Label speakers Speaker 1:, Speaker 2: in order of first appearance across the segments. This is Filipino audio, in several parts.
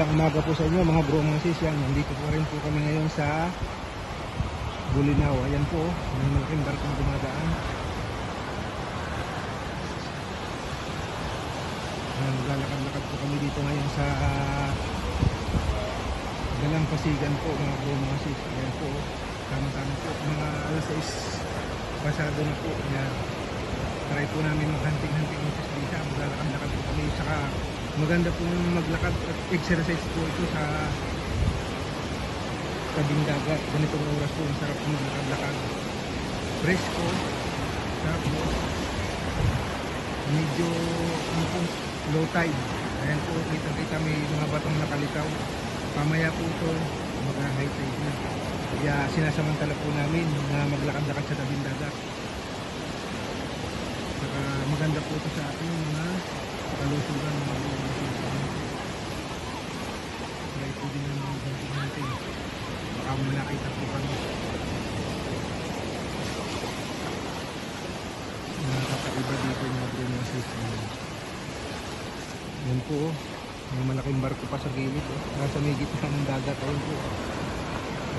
Speaker 1: mapagpalang umaga po sa inyo mga bro mga sis yan. Nandito po rin po kami ngayon sa Bulinaw. Ayan po, may malaking barkong dumadaan. Ayan, Maglalakad-lakad po kami dito ngayon sa Galang Pasigan po mga bro mga sis. Ayan po, tama-tama po. Mga alas 6 pasado na po. Ayan. Try po namin mag-hunting-hunting ng sisbisa. Maglalakad-lakad po kami. Saka maganda pong maglakad at exercise po ito sa tabing dagat. Ganitong oras po, masarap po maglakad-lakad. Presko, tapos medyo ano po, low tide. Ayan po, kita-kita may mga batong nakalitaw. Pamaya po ito, mag-high tide na. Kaya sinasamantala po namin na maglakad-lakad sa tabing dagat. Saka maganda po ito sa ating mga kalusugan mga din ang mga ganting natin. Baka mo nakita po kami. Mga kakaiba dito bro mga sis. Yan po oh. May malaking barko pa sa gilid oh. Nasa may gitna ng dagat. Ayun po.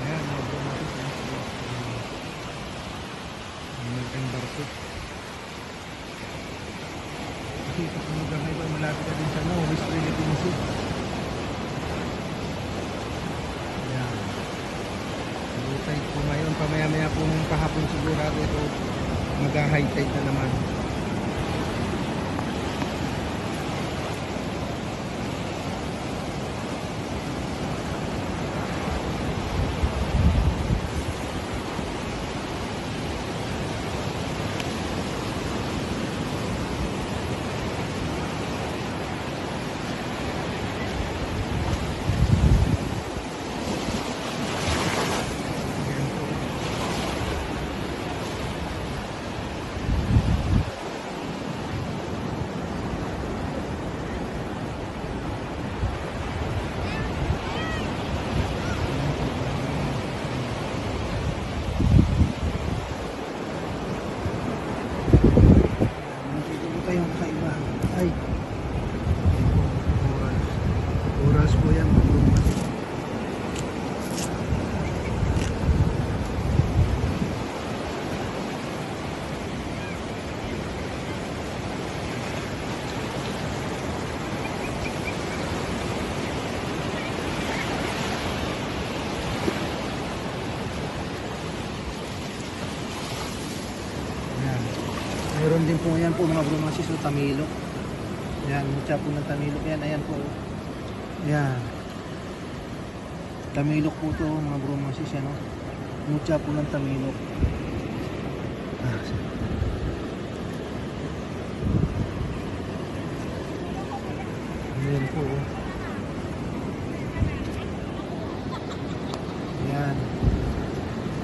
Speaker 1: Ayan mga. Ayan po. May malaking barko. Kasi sa lugar na ito, malapit na din sa no, West Philippine Sea. Ayan. Low tide po ngayon. Pamaya-maya po kahapon sigurado ito mag-high tide na naman. Ayan po. Nakikita mo tayong kakaiba. Ay. Oras. Oras po yan. Mayroon din po yan po mga brumasis o tamilok. Ayan, mutya po ng tamilok yan. Ayan po. Ayan. Tamilok po to mga brumasis yan o. Mutya po ng tamilok. Ah. Ayan po. oh. Ayan.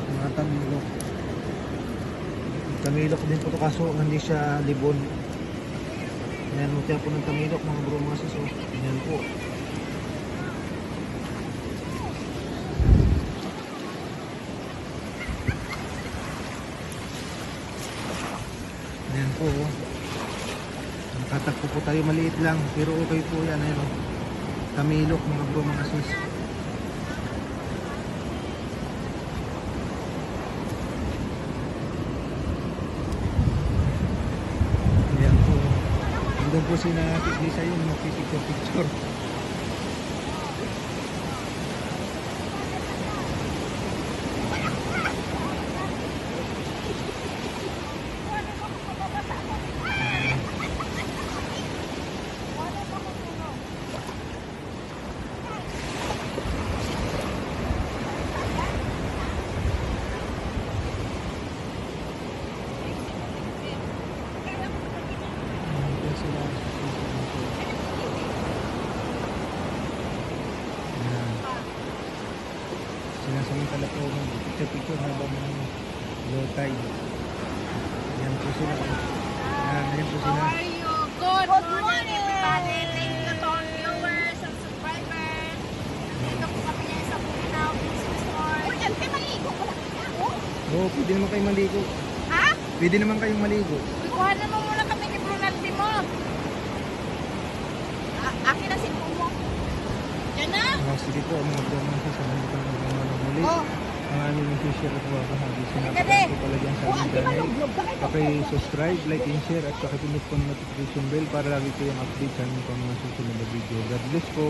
Speaker 1: Mga tamilok. Tamilok din po to kaso hindi siya libon. Ayan, mutya po ng tamilok mga bro mga sis. Ayan po. Ayan po. oh. Nakatagpo po tayo maliit lang pero okay po yan. Ayan, oh. Tamilok mga bro mga sis. Ayan po. Si Natis Lisa yun, magpipicture-picture. Ayan po sila. Ayan. Sinasamantala po mag-picture-picture habang low tide. Ayan po sila. Ayan, ayan po sila.
Speaker 2: How are you? Good, morning, everybody. Thank you to all viewers and subscribers. Dito po kami ngayon sa Bulinaw Business Store. Uy, ante, maligo ko lang ako.
Speaker 1: Oo, pwede naman kayong maligo.
Speaker 2: Ha?
Speaker 1: Pwede naman kayong maligo.
Speaker 2: Ikuhanan mo muna kami ni Brunaldi mo. A- akin na si mo. Yan na.
Speaker 1: Mga sige po, mga bro mga sis,
Speaker 2: Oh.
Speaker 1: Ang aming official at ko pala dyan sa aming channel. Paki-subscribe, like, and share at pakipindot po ng notification bell para lagi kayong update sa aming mga susunod na video. God bless po.